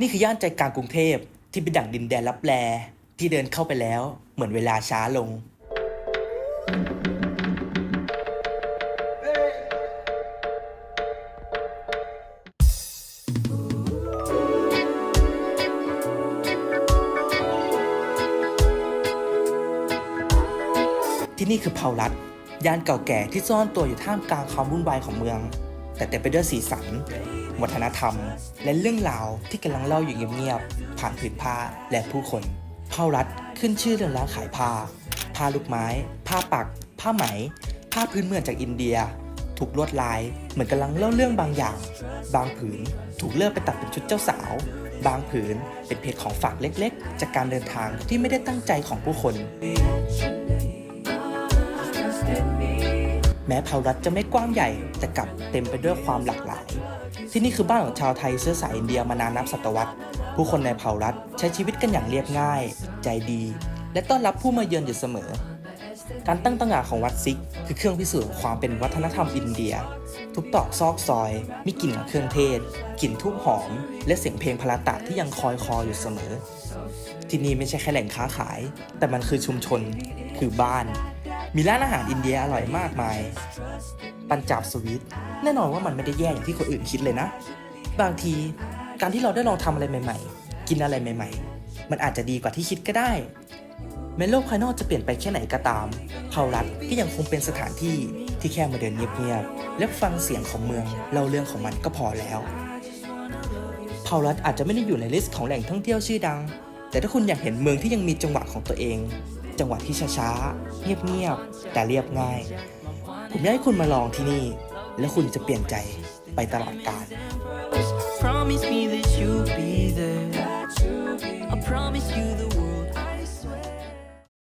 นี่คือย่านใจกลางกรุงเทพที่เป็นดั่งดินแดนลับแลที่เดินเข้าไปแล้วเหมือนเวลาช้าลง ที่นี่คือเผารัดย่านเก่าแก่ที่ซ่อนตัวอยู่ท่ามกลางความวุ่นวายของเมือง แต่เต็มไปด้วยสีสัน วัฒนธรรม และเรื่องราวที่กำลังเล่าอยู่เงียบๆผ่านผืนผ้าและผู้คนเผารัดขึ้นชื่อเรื่องร้านขายผ้าผ้าลูกไม้ ผ้าปัก ผ้าไหม ผ้าพื้นเมืองจากอินเดีย ถูกลวดลายเหมือนกำลังเล่าเรื่องบางอย่าง บางผืนถูกเลือกไปตัดเป็นชุดเจ้าสาว บางผืนเป็นเพชรของฝากเล็กๆ จากการเดินทางที่ไม่ได้ตั้งใจของผู้คน แม้เผ่ารัฐจะไม่กว้างใหญ่แต่กลับเต็มไปด้วยความหลากหลาย ที่นี่คือบ้านของชาวไทยเชื้อสายอินเดียมานานนับศตวรรษ ผู้คนในเผ่ารัฐใช้ชีวิตกันอย่างเรียบง่าย ใจดี และต้อนรับผู้มาเยือนอยู่เสมอ การตั้งตั้งงานของวัดซิก คือเครื่องพิสูจน์ความเป็นวัฒนธรรมอินเดีย ทุกตอกซอกซอย มีกลิ่นของเครื่องเทศกลิ่นทูบหอม และเสียงเพลงพลาตะที่ยังคอยคออยู่เสมอ ที่นี่ไม่ใช่แค่แหล่งค้าขาย แต่มันคือชุมชน คือบ้าน มีร้านอาหารอินเดียอร่อยมากมาย ปัญจาบสวีทแน่นอนว่ามันไม่ได้แย่อย่างที่คนอื่นคิดเลยนะ บางทีการที่เราได้ลองทำอะไรใหม่ ๆ กินอะไรใหม่ ๆ มันอาจจะดีกว่าที่คิดก็ได้ แม้โลกภายนอกจะเปลี่ยนไปแค่ไหนก็ตามเผารัฐก็ยังคงเป็นสถานที่ที่แค่มาเดินเงียบๆและฟังเสียงของเมืองเล่าเรื่องของมันก็พอแล้วเผารัฐอาจจะไม่ได้อยู่ในลิสต์ของแหล่งท่องเที่ยวชื่อดัง แต่ถ้าคุณอยากเห็นเมืองที่ยังมีจังหวะของตัวเอง จังหวะที่ช้าๆ เงียบๆ แต่เรียบง่าย ผมอยากให้คุณมาลองที่นี่ แล้วคุณจะเปลี่ยนใจไปตลอดกาล Promise me that you'll be there. I promise you the world.